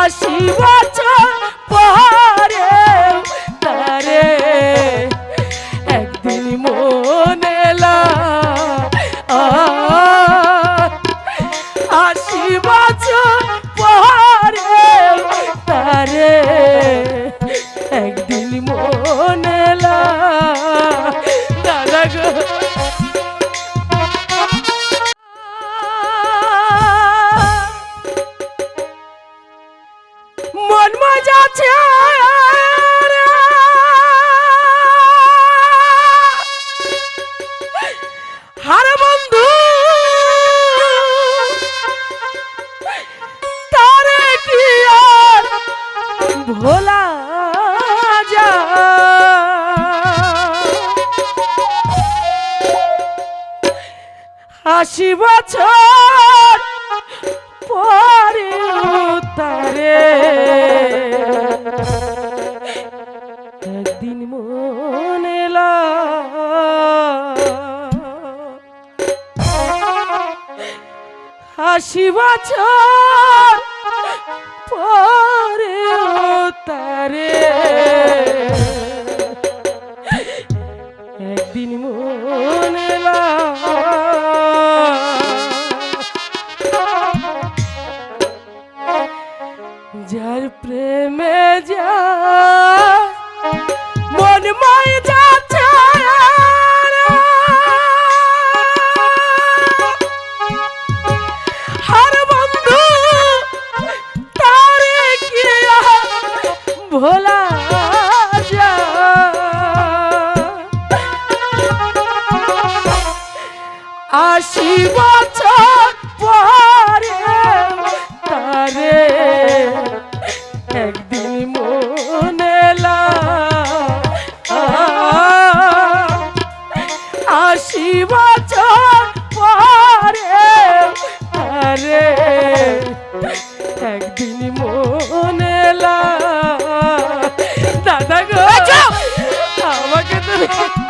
আশি বছর পরে আশি বছর পরে তারে একদিন মনে আশি বছর পরে তারে একদিন মনে আশি বছর পরে তারে একদিন মনে আশি বছর পরে তারে একদিন মনে দাদা গো আমাকে তো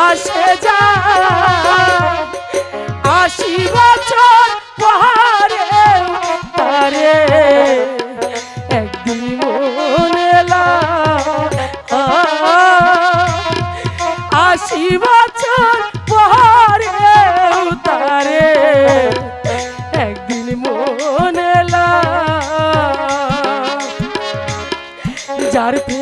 আসে যায়। আশি বছর পরে তারে একদিন মনে আশি বছর পরে তারে একদিন মনে যার প্রেমে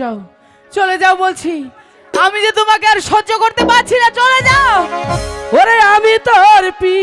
যাও, চলে যাও বলছি। আমি যে তোমাকে আর সহ্য করতে পারছি না, চলে যাও। ওরে আমি তোর পি